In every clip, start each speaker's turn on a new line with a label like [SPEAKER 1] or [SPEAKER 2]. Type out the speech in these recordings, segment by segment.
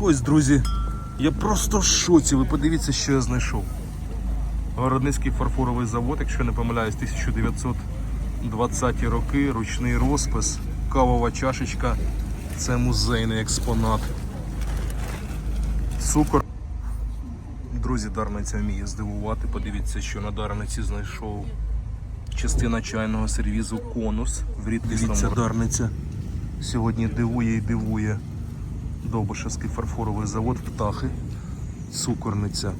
[SPEAKER 1] ось, друзі, я просто в шоці. Ви подивіться, що я знайшов. Городницький фарфоровий завод, якщо не помиляюсь, 1920 роки, ручний розпис, кавова чашечка. Це музейний експонат. Цукор. Друзі, Дарниця вміє здивувати. Подивіться, що на Дарниці знайшов частина чайного сервізу конус в рідкісному. Дивіться, Дарниця сьогодні дивує і дивує. Довбишевський фарфоровий завод птахи, цукорниця.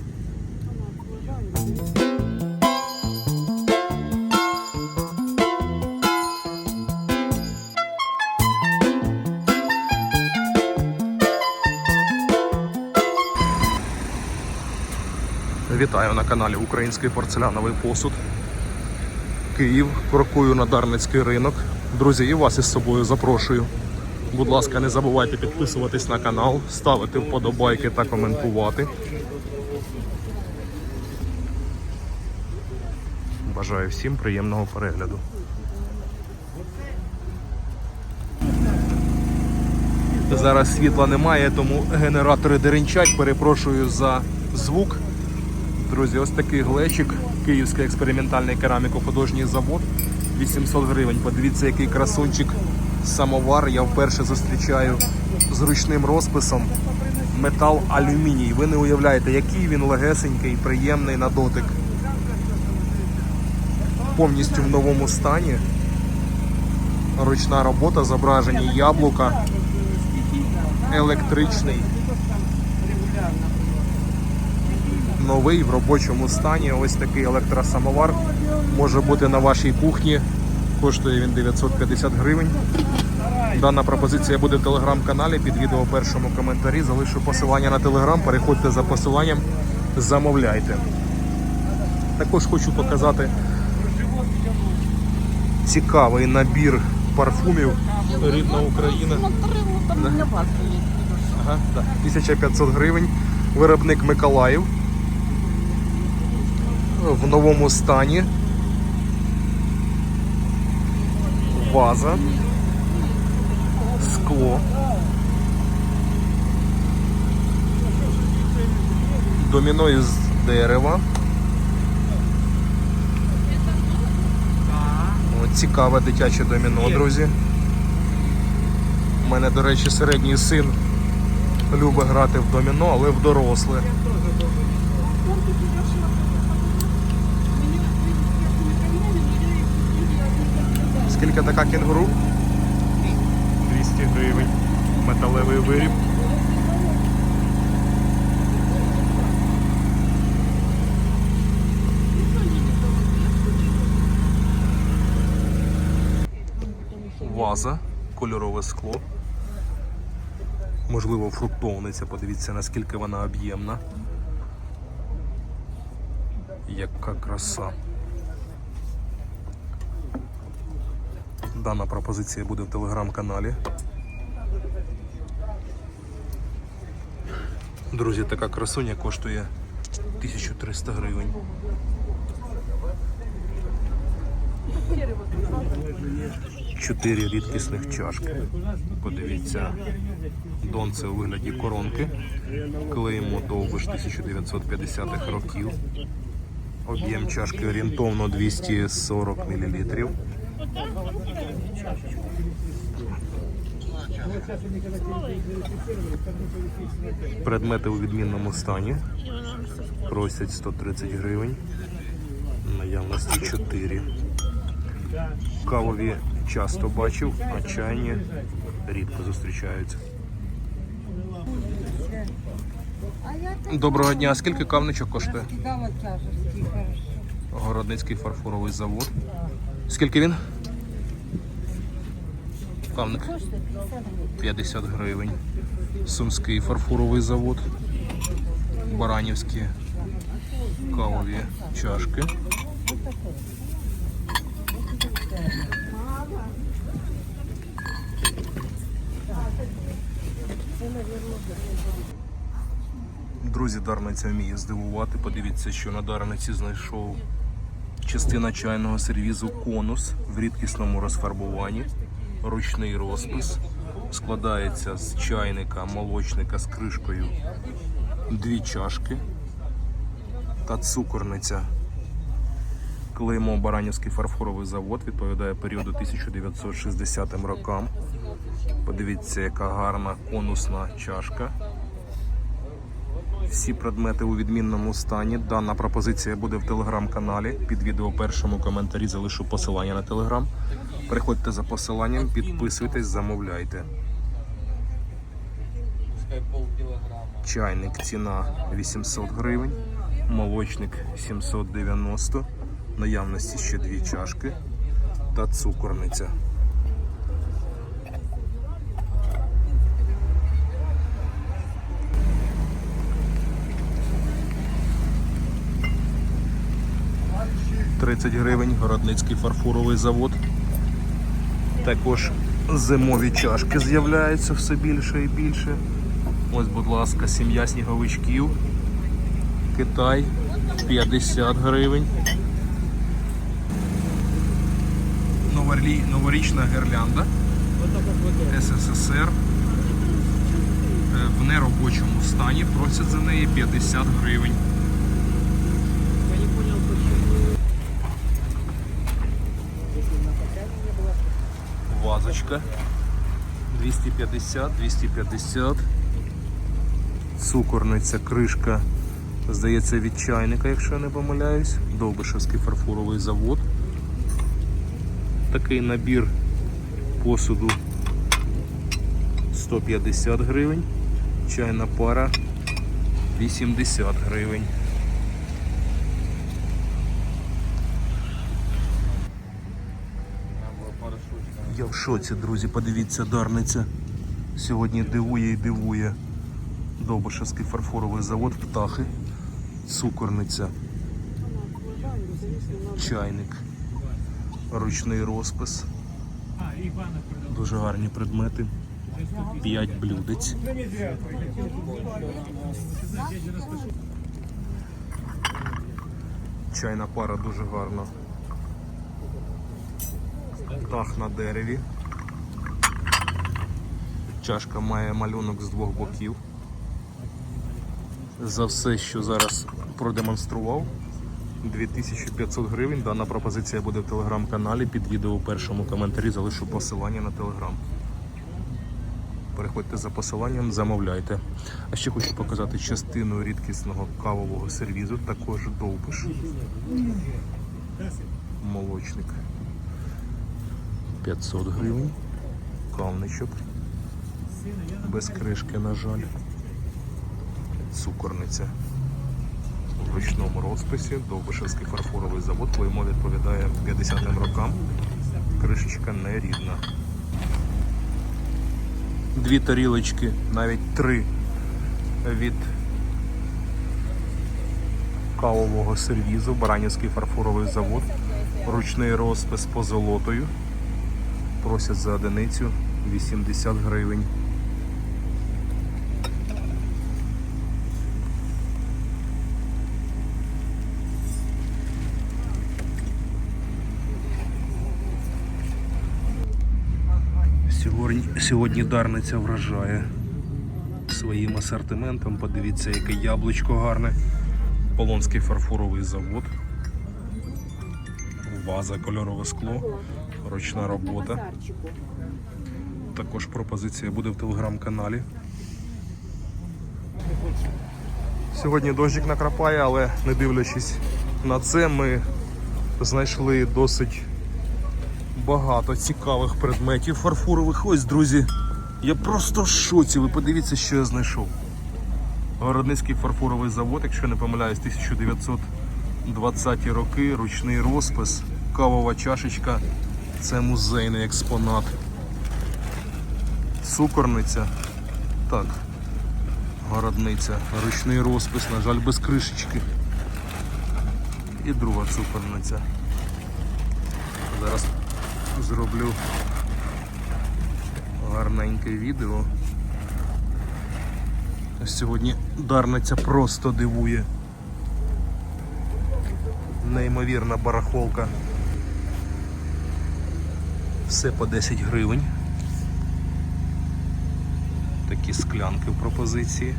[SPEAKER 1] Вітаю на каналі Український порцеляновий посуд. Київ, крокую на Дарницький ринок. Друзі, і вас із собою запрошую. Будь ласка, не забувайте підписуватись на канал, ставити вподобайки та коментувати. Бажаю всім приємного перегляду. Зараз світла немає, тому генератори деренчать. Перепрошую за звук. Друзі, ось такий глечик, Київський експериментальний кераміко-художній завод. 800 гривень. Подивіться, який красунчик самовар. Я вперше зустрічаю з ручним розписом. Метал алюміній. Ви не уявляєте, який він легесенький, приємний на дотик. Повністю в новому стані. Ручна робота, зображені яблука, електричний. новий в робочому стані. Ось такий електросамовар може бути на вашій кухні. Коштує він 950 гривень. Дана пропозиція буде в телеграм-каналі. Під відео першому коментарі залишу посилання на телеграм. Переходьте за посиланням, замовляйте. Також хочу показати цікавий набір парфумів. Рідна Україна. Ага, да. 1500 гривень. Виробник Миколаїв в новому стані. Ваза, скло, доміно із дерева. О, цікаве дитяче доміно, друзі. У мене, до речі, середній син любить грати в доміно, але в доросле. Скільки така кенгуру? 200 гривень. Металевий виріб. Ваза, кольорове скло. Можливо, фруктовниця. Подивіться, наскільки вона об'ємна. Яка краса. Дана пропозиція буде в телеграм-каналі. Друзі, така красуня коштує 1300 гривень. Чотири рідкісних чашки. Подивіться, донце у вигляді коронки. Клеїмо довбиш 1950-х років. Об'єм чашки орієнтовно 240 мл. Предмети у відмінному стані. Просять 130 гривень. Наявності 4. Кавові часто бачив, а чайні рідко зустрічаються. Доброго дня, скільки кавничок коштує? Городницький фарфоровий завод. Скільки він? Кавник.
[SPEAKER 2] Коштує 50 гривень.
[SPEAKER 1] 50 гривень. Сумський фарфоровий завод. Баранівські кавові чашки. Друзі, Дарниця вміє здивувати. Подивіться, що на Дарниці знайшов частина чайного сервізу конус в рідкісному розфарбуванні, ручний розпис, Складається з чайника, молочника з кришкою, дві чашки та цукорниця. Клеймо Баранівський фарфоровий завод відповідає періоду 1960 рокам. Подивіться, яка гарна конусна чашка. Всі предмети у відмінному стані. Дана пропозиція буде в телеграм-каналі. Під відео першому коментарі залишу посилання на телеграм. Переходьте за посиланням, підписуйтесь, замовляйте. Чайник ціна 800 гривень, молочник 790, наявності ще дві чашки та цукорниця. «30 гривень, Городницький фарфоровий завод. Також зимові чашки з'являються все більше і більше. Ось, будь ласка, сім'я сніговичків. Китай 50 гривень. Новолі... Новорічна гірлянда СССР. Е, В неробочому стані просять за неї 50 гривень. Вазочка 250, 250. Цукорниця, кришка, здається, від чайника, якщо я не помиляюсь. Довбишевський фарфоровий завод. Такий набір посуду 150 гривень. Чайна пара 80 гривень. Я в шоці, друзі, подивіться, дарниця. Сьогодні дивує і дивує. Довбишевський фарфоровий завод, птахи, цукорниця, чайник, ручний розпис. Дуже гарні предмети. П'ять блюдець. Чайна пара дуже гарна. Птах на дереві. Чашка має малюнок з двох боків. За все, що зараз продемонстрував, 2500 гривень. Дана пропозиція буде в телеграм-каналі. Під відео у першому коментарі залишу посилання на телеграм. Переходьте за посиланням, замовляйте. А ще хочу показати частину рідкісного кавового сервізу, також довбиш. Молочник. 500 гривень. Кавничок. Без кришки, на жаль. Цукорниця. В ручному розписі Довбишевський фарфоровий завод клеймо відповідає 50-м рокам. Кришечка не рідна. Дві тарілочки, навіть три від кавового сервізу, Баранівський фарфоровий завод. Ручний розпис по золотою. Просять за одиницю 80 гривень. Сьогодні, Дарниця вражає своїм асортиментом. Подивіться, яке яблучко гарне. Полонський фарфоровий завод. Ваза, кольорове скло, ручна робота. Також пропозиція буде в телеграм-каналі. Сьогодні дощик накрапає, але не дивлячись на це, ми знайшли досить багато цікавих предметів фарфорових. Ось, друзі, я просто в шоці. Ви подивіться, що я знайшов. Городницький фарфоровий завод, якщо не помиляюсь, 1920 роки, ручний розпис, кавова чашечка. Це музейний експонат. Цукорниця. Так. Городниця. Ручний розпис, на жаль, без кришечки. І друга цукорниця. Зараз зроблю гарненьке відео. Сьогодні Дарниця просто дивує. Неймовірна барахолка. Все по 10 гривень. такі склянки в пропозиції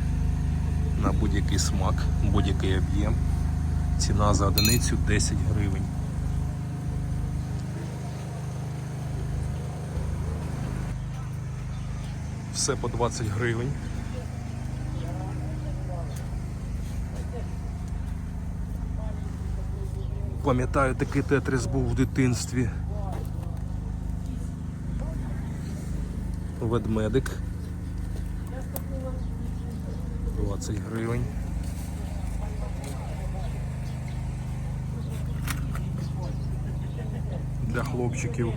[SPEAKER 1] на будь-який смак, будь-який об'єм. Ціна за одиницю 10 гривень. Все по 20 гривень. Пам'ятаю, такий тетрис був в дитинстві. Ведмедик. 20 гривень. Для хлопчиків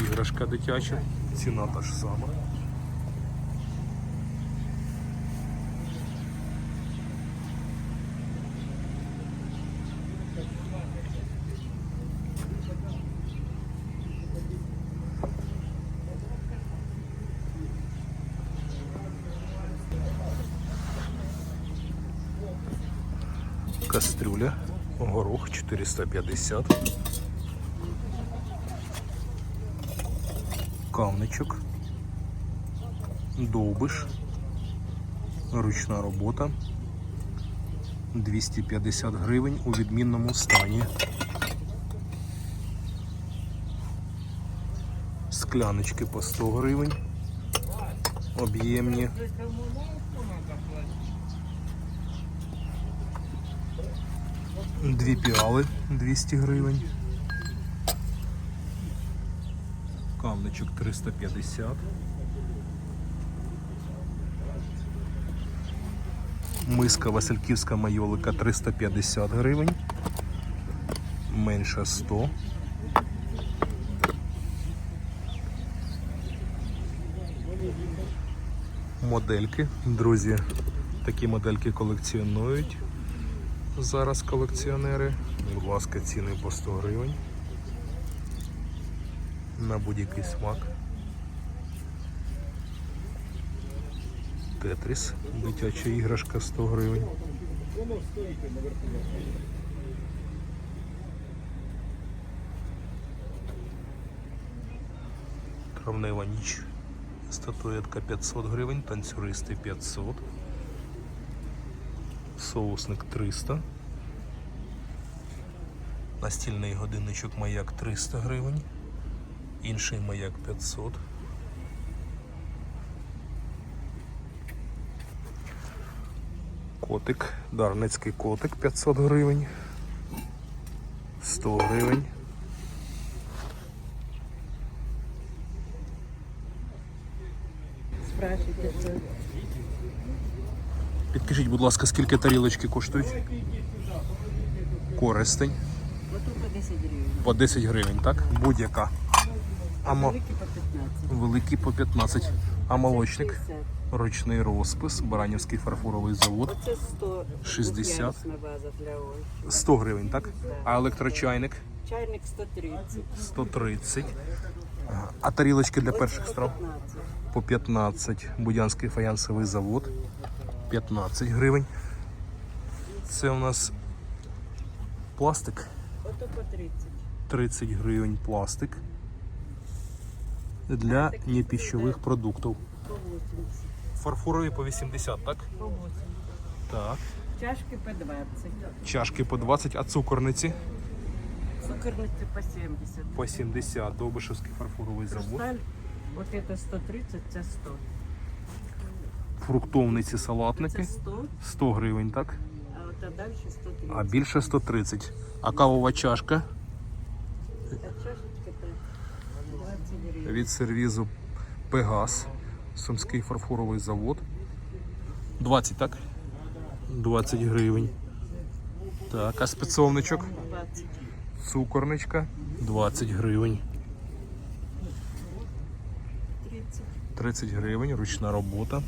[SPEAKER 1] іграшка дитяча, ціна та ж сама. 450. Камничок. Довбиш. Ручна робота. 250 гривень у відмінному стані. Скляночки по 100 гривень. Об'ємні. Дві піали 200 гривень. Камничок 350. Миска Васильківська майолика 350 гривень. Менша 100. Модельки. Друзі, такі модельки колекціонують зараз колекціонери. Будь ласка, ціни по 100 гривень. На будь-який смак. Тетріс, дитяча іграшка 100 гривень. Травнева ніч. Статуетка 500 гривень, танцюристи 500. Соусник 300. Настільний годинничок маяк 300 гривень. Інший маяк 500. Котик, дарницький котик 500 гривень. 100 гривень.
[SPEAKER 2] Спрашивайте,
[SPEAKER 1] Підкажіть, будь ласка, скільки тарілочки коштують? Користень.
[SPEAKER 2] по 10 гривень.
[SPEAKER 1] По 10 гривень, так? Будь-яка. А мо...
[SPEAKER 2] Великі по 15.
[SPEAKER 1] Великий по 15. А молочник?
[SPEAKER 2] 60.
[SPEAKER 1] Ручний розпис, Баранівський фарфоровий завод.
[SPEAKER 2] Оце 100.
[SPEAKER 1] 60.
[SPEAKER 2] двох'ярусна ваза для овочів.
[SPEAKER 1] 100 гривень, так? А електрочайник
[SPEAKER 2] Чайник 130.
[SPEAKER 1] 130. Ага. А тарілочки для перших страв?
[SPEAKER 2] 15.
[SPEAKER 1] По 15. Будянський фаянсовий завод. 15 гривень. Це у нас пластик.
[SPEAKER 2] Ото по 30.
[SPEAKER 1] 30 гривень пластик. Для непіщових продуктів.
[SPEAKER 2] По 80.
[SPEAKER 1] Фарфорові по 80, так?
[SPEAKER 2] По 80.
[SPEAKER 1] Так.
[SPEAKER 2] Чашки по 20.
[SPEAKER 1] Чашки по 20, а цукорниці
[SPEAKER 2] Цукерниці по 70.
[SPEAKER 1] по 70. Довбишевський фарфоровий завод.
[SPEAKER 2] Хрусталь, от це 130, це 100.
[SPEAKER 1] Фруктовниці салатники
[SPEAKER 2] 100,
[SPEAKER 1] 100 гривень, так?
[SPEAKER 2] а далі 130.
[SPEAKER 1] А більше 130. А кавова чашка
[SPEAKER 2] А чашечка то 20 гривень.
[SPEAKER 1] від сервізу Пегас. Сумський фарфоровий завод. 20, так? 20 гривень. Так, а спецовничок?
[SPEAKER 2] 20.
[SPEAKER 1] Цукорничка 20 гривень.
[SPEAKER 2] 30.
[SPEAKER 1] 30 гривень, ручна робота.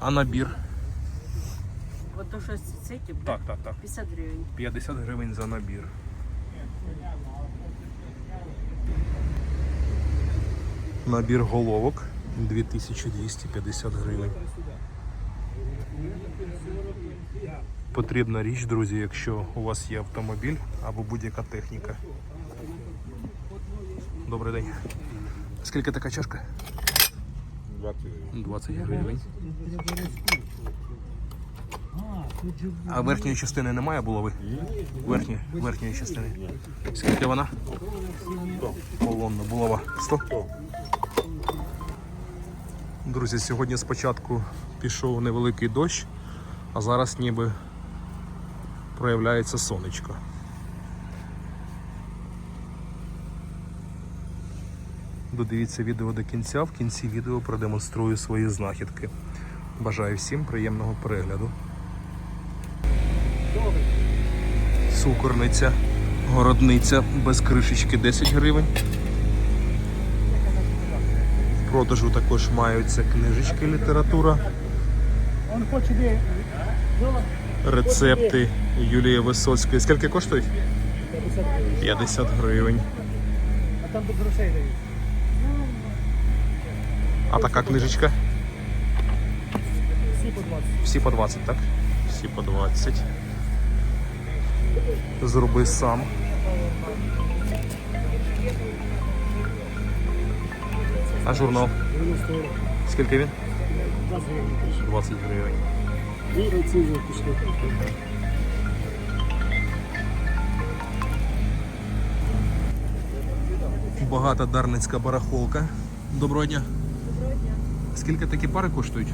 [SPEAKER 1] А набір?
[SPEAKER 2] От то що з цим,
[SPEAKER 1] Так, так, так.
[SPEAKER 2] 50 гривень.
[SPEAKER 1] 50 гривень за набір. Набір головок 2250 гривень. Потрібна річ, друзі, якщо у вас є автомобіль або будь-яка техніка. Добрий день. Скільки така чашка?
[SPEAKER 3] 20 гривень.
[SPEAKER 1] 20 гривень. А верхньої частини немає булави? Верхньої, верхньої частини. Скільки вона? Полонна булава. 100? Друзі, сьогодні спочатку пішов невеликий дощ, а зараз ніби проявляється сонечко. Додивіться відео до кінця. В кінці відео продемонструю свої знахідки. Бажаю всім приємного перегляду. Цукорниця, городниця без кришечки 10 гривень. В продажу також маються книжечки література. Рецепти Юлії Висоцької. Скільки коштують? 50 гривень.
[SPEAKER 4] А там до грошей дають.
[SPEAKER 1] А така книжечка?
[SPEAKER 4] Всі по 20.
[SPEAKER 1] Всі по 20, так? Всі по 20. Зроби сам. А журнал? Скільки він?
[SPEAKER 4] 20 гривень.
[SPEAKER 1] 20 гривень.
[SPEAKER 4] І оці пішли.
[SPEAKER 1] Багата дарницька барахолка. Доброго дня. Скільки такі пари коштують?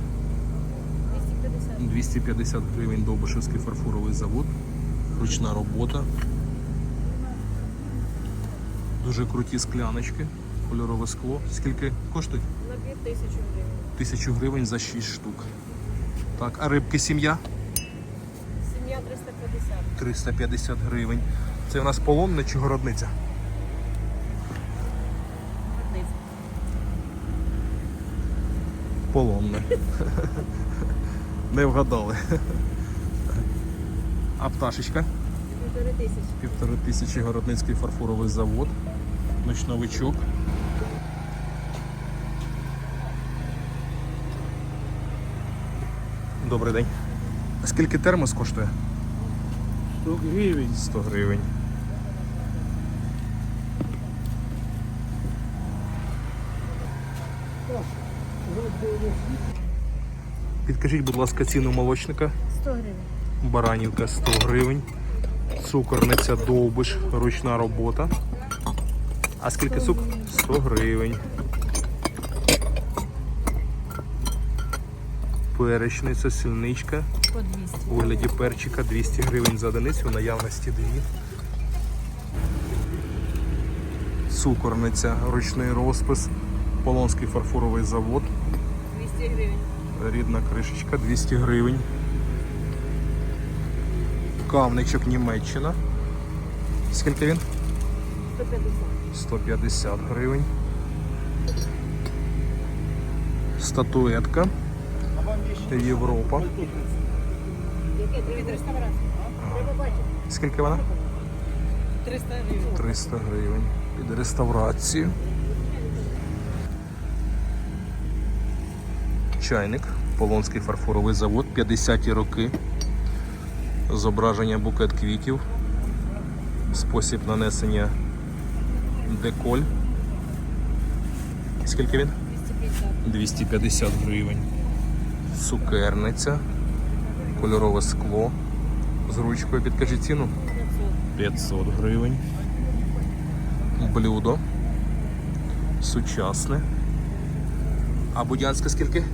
[SPEAKER 5] 250.
[SPEAKER 1] 250 гривень Довбишевський фарфоровий завод. Ручна робота. Дуже круті скляночки. Кольорове скло. Скільки коштують?
[SPEAKER 5] На 2000 гривень.
[SPEAKER 1] Тисячу гривень за 6 штук. Так, а рибки сім'я
[SPEAKER 5] Сім'я 350.
[SPEAKER 1] 350 гривень. Це у нас полонне чи городниця? Полонне. Не вгадали. А пташечка?
[SPEAKER 5] Півтори тисячі.
[SPEAKER 1] Півтори тисячі городницький фарфоровий завод. Ночновичок. Добрий день. Скільки термос коштує?
[SPEAKER 4] 100 гривень.
[SPEAKER 1] 100 гривень. Підкажіть, будь ласка, ціну молочника.
[SPEAKER 5] 100 гривень.
[SPEAKER 1] Баранівка 100 гривень. Цукорниця довбиш, ручна робота. А скільки цукру? 100 гривень. Перечниця, сільничка. У вигляді перчика 200 гривень за одиницю, в наявності дві. Цукорниця, ручний розпис, Полонський фарфоровий завод,
[SPEAKER 5] 200 гривень.
[SPEAKER 1] Рідна кришечка 200 гривень. Кавничок Німеччина. Скільки він?
[SPEAKER 5] 150.
[SPEAKER 1] 150 гривень. Статуетка. Європа. Скільки вона?
[SPEAKER 2] 300 гривень.
[SPEAKER 1] 300 гривень під реставрацію. Чайник, Полонський фарфоровий завод, 50-ті роки. Зображення букет квітів. Спосіб нанесення деколь. Скільки він?
[SPEAKER 5] 250.
[SPEAKER 1] 250 гривень. Цукерниця, кольорове скло. З ручкою підкажіть ціну.
[SPEAKER 5] 500.
[SPEAKER 1] 500 гривень. Блюдо. Сучасне. А будянське скільки?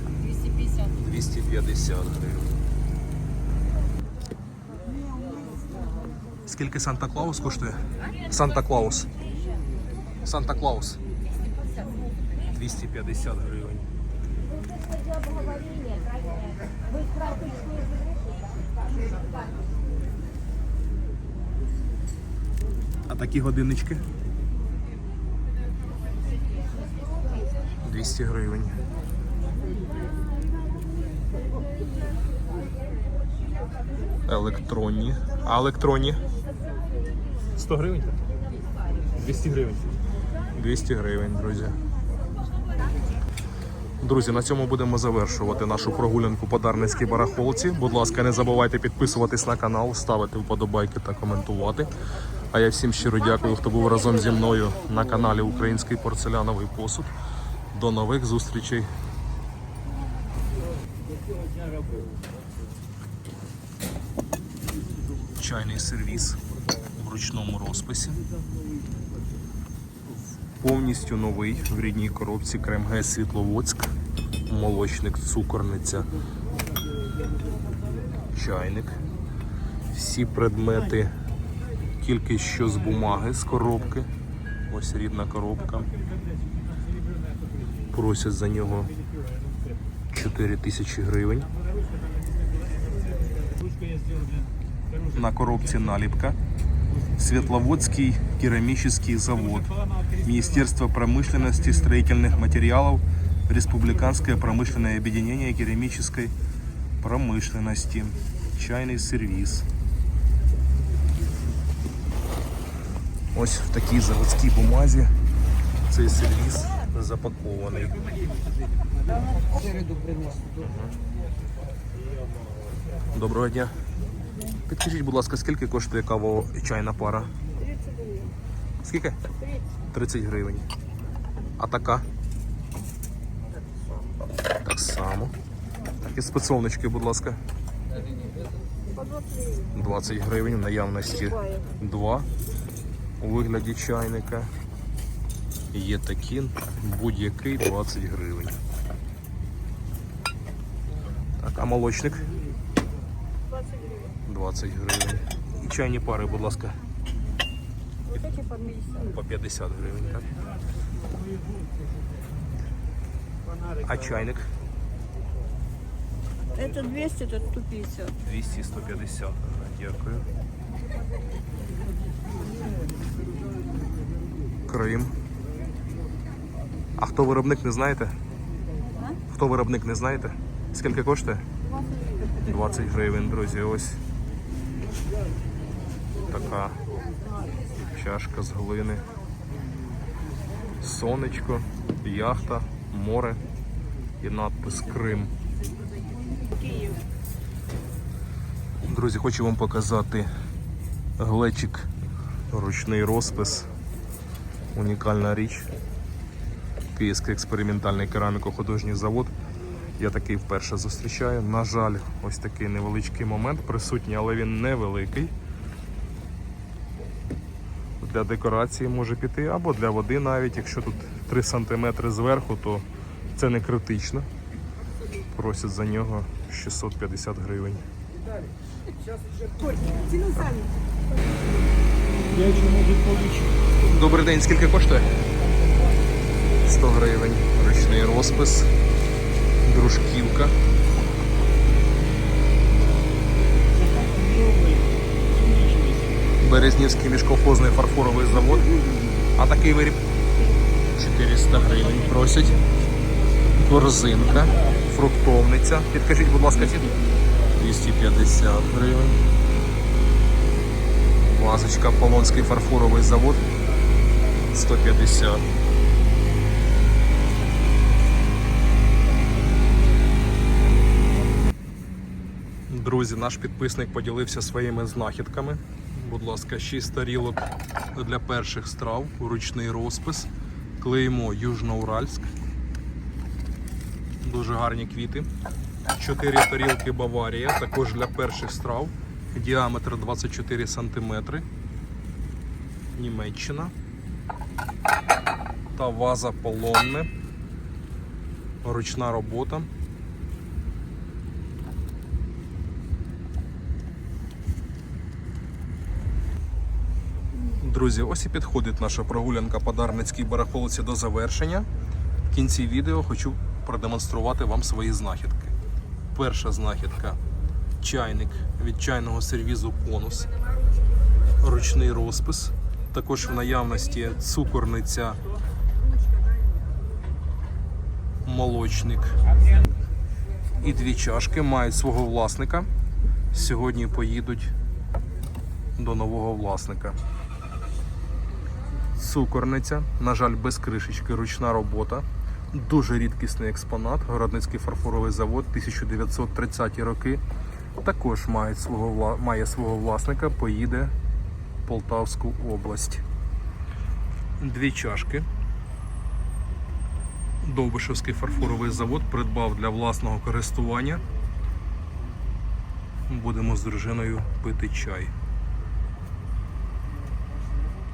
[SPEAKER 5] 250.
[SPEAKER 1] 250 гривень. Скільки Санта Клаус коштує? Санта Клаус. Санта Клаус. 250 гривень. А такі годиннички? 200 гривень. Електронні. А електронні? 100 гривень? 200 гривень. 200 гривень, друзі. Друзі, на цьому будемо завершувати нашу прогулянку по Дарницькій барахолці. Будь ласка, не забувайте підписуватись на канал, ставити вподобайки та коментувати. А я всім щиро дякую, хто був разом зі мною на каналі Український порцеляновий посуд. До нових зустрічей. Чайний сервіс в ручному розписі. Повністю новий в рідній коробці КРМГ Світловодськ, молочник, цукорниця, чайник. Всі предмети тільки що з бумаги, з коробки. Ось рідна коробка. Просять за нього 4 тисячі гривень. На коробці наліпка. Светловодский керамический завод. Министерство промышленности, строительных материалов, Республиканское промышленное объединение керамической промышленности. Чайний сервіс. Ось в такій заводській бумазі цей сервіс запакований. Доброго дня. Підкажіть, будь ласка, скільки коштує кава чайна пара?
[SPEAKER 5] 30 гривень.
[SPEAKER 1] Скільки? 30 гривень. А така? Так само. Так, і спецовнички, будь ласка. 20 гривень в наявності 2 у вигляді чайника. Є такі, будь-який 20 гривень. Так, а молочник?
[SPEAKER 5] 20 гривень.
[SPEAKER 1] 20 гривень. І чайні пари, будь ласка,
[SPEAKER 5] Вот эти по 50.
[SPEAKER 1] по 50 гривень. Так? А чайник?
[SPEAKER 5] Это 200, это 150.
[SPEAKER 1] 200 150. Ага, Дякую. Крим. А хто виробник не знаєте? Хто виробник не знаєте? Скільки коштує? 20 гривень, друзі. Ось така чашка з глини. Сонечко, яхта, море і надпис Крим. Друзі, хочу вам показати глечик, ручний розпис. Унікальна річ. Київський експериментальний кераміко-художній завод. Я такий вперше зустрічаю. На жаль, ось такий невеличкий момент присутній, але він невеликий. Для декорації може піти, або для води навіть, якщо тут 3 см зверху, то це не критично. Просять за нього 650 гривень. Добрий день, скільки коштує? 100 гривень. Ручний розпис. Дружківка. Березнівський міжколхозний фарфоровий завод. А такий виріб 400 гривень просять. Корзинка, фруктовниця. Підкажіть, будь ласка, ціну. 250 гривень. Вазочка Полонський фарфоровий завод 150. Друзі, наш підписник поділився своїми знахідками. Будь ласка, 6 тарілок для перших страв, ручний розпис, клеймо Южноуральськ. Дуже гарні квіти. 4 тарілки Баварія, також для перших страв. Діаметр 24 см. Німеччина. Та ваза полонне. Ручна робота. Друзі, ось і підходить наша прогулянка по Дарницькій барахолці до завершення. В кінці відео хочу продемонструвати вам свої знахідки. Перша знахідка чайник від чайного сервізу конус. Ручний розпис. Також в наявності цукорниця, молочник. І дві чашки мають свого власника. Сьогодні поїдуть до нового власника. Цукорниця, на жаль, без кришечки, ручна робота. Дуже рідкісний експонат. Городницький фарфоровий завод 1930 роки. Також має свого, має свого власника, поїде в Полтавську область. Дві чашки. Довбишевський фарфоровий завод придбав для власного користування. будемо з дружиною пити чай.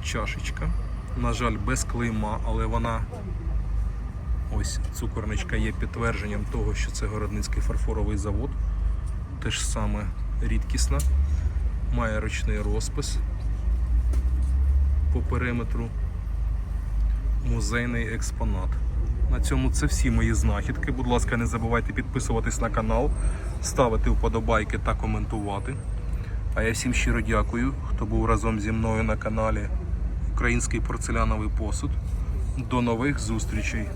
[SPEAKER 1] Чашечка. На жаль, без клейма, але вона ось цукорничка є підтвердженням того, що це Городницький фарфоровий завод. Те ж саме рідкісна. Має ручний розпис по периметру. Музейний експонат. На цьому це всі мої знахідки. Будь ласка, не забувайте підписуватись на канал, ставити вподобайки та коментувати. А я всім щиро дякую, хто був разом зі мною на каналі Український порцеляновий посуд. До нових зустрічей!